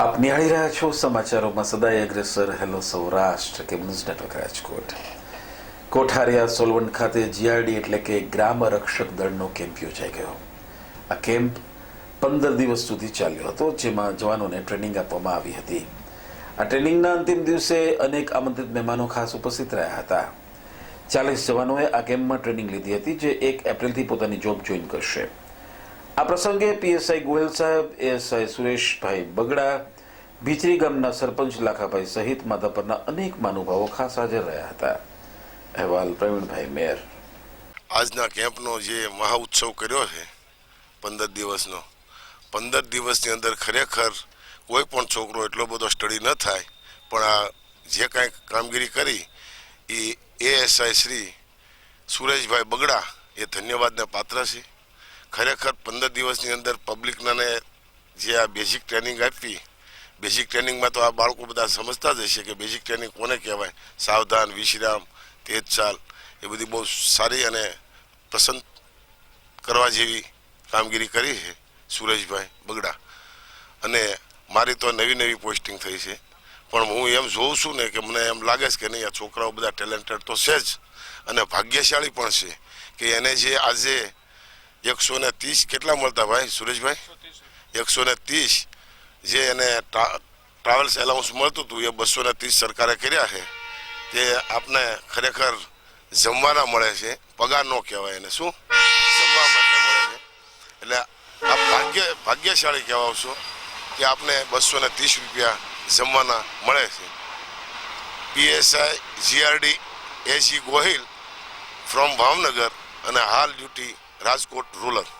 આપ નિહાળી રહ્યા છો સમાચારોમાં સદાય અગ્રેસર. હેલો સૌરાષ્ટ્ર કે news network Rajkot. Kothariya solvent ખાતે જીઆરડી એટલે કે ગ્રામ રક્ષક દળનો કેમ્પ યોજાઈ ગયો. આ કેમ્પ પંદર દિવસ સુધી ચાલ્યો હતો, જેમાં જવાનોને ટ્રેનિંગ આપવામાં આવી હતી. આ ટ્રેનિંગના અંતિમ દિવસે અનેક આમંત્રિત મહેમાનો ખાસ ઉપસ્થિત રહ્યા હતા. ચાલીસ જવાનોએ આ કેમ્પમાં ટ્રેનિંગ લીધી હતી, જે એક એપ્રિલથી પોતાની જોબ જોઈન કરશે. આ પ્રસંગે પીએસઆઈ ગોહિલ સાહેબ એએસઆઈ સુરેશભાઈ બગડા ભીચરી ગામના સરપંચ લાખાભાઈ સહિત માધાપરના અનેક મહાનુભાવો ખાસ હાજર રહ્યા હતા. અહેવાલ પ્રવીણભાઈ મેયર આજના કેમ્પનો જે મહાઉત્સવ કર્યો છે, પંદર દિવસનો, પંદર દિવસની અંદર ખરેખર કોઈ પણ છોકરો એટલો બધો સ્ટડી ન થાય, પણ આ જે કાંઈ કામગીરી કરી એ એએસઆઈ શ્રી સુરેશભાઈ બગડા એ ધન્યવાદને પાત્ર છે. ખરેખર પંદર દિવસની અંદર પબ્લિકને જે આ બેઝિક ટ્રેનિંગ આપી, બેઝિક ટ્રેનિંગમાં તો આ બાળકો બધા સમજતા જ હશે કે બેઝિક ટ્રેનિંગ કોને કહેવાય? સાવધાન, વિશ્રામ, તેજ ચાલ, એ બધી બહુ સારી અને પસંદ કરવા જેવી કામગીરી કરી છે સુરેશભાઈ બગડા. અને મારી તો નવી નવી પોસ્ટિંગ થઈ છે. પણ હું એમ જોઉં છું ને કે મને એમ લાગે છે કે નહીં, આ છોકરાઓ બધા ટેલેન્ટેડ તો છે જ અને ભાગ્યશાળી પણ છે કે એને જે આજે એકસો ને ત્રીસ કેટલા મળતા ભાઈ, સુરેશભાઈ? એકસો ને ત્રીસ. જે એને ટ્રાવેલ્સ એલાઉન્સ મળતું હતું, એ બસો ને ત્રીસ સરકારે કર્યા છે. તે આપને ખરેખર જમવાના મળે છે. પગાર ન કહેવાય એને, શું? જમવા માટે મળે છે. એટલે આપ ભાગ્ય, ભાગ્યશાળી કહેવાઓ છો કે આપને બસો ને ત્રીસ રૂપિયા જમવાના મળે છે. PSI, GRD AC Gohil from Bhavnagar અને હાલ ડ્યુટી રાજકોટ રૂરલ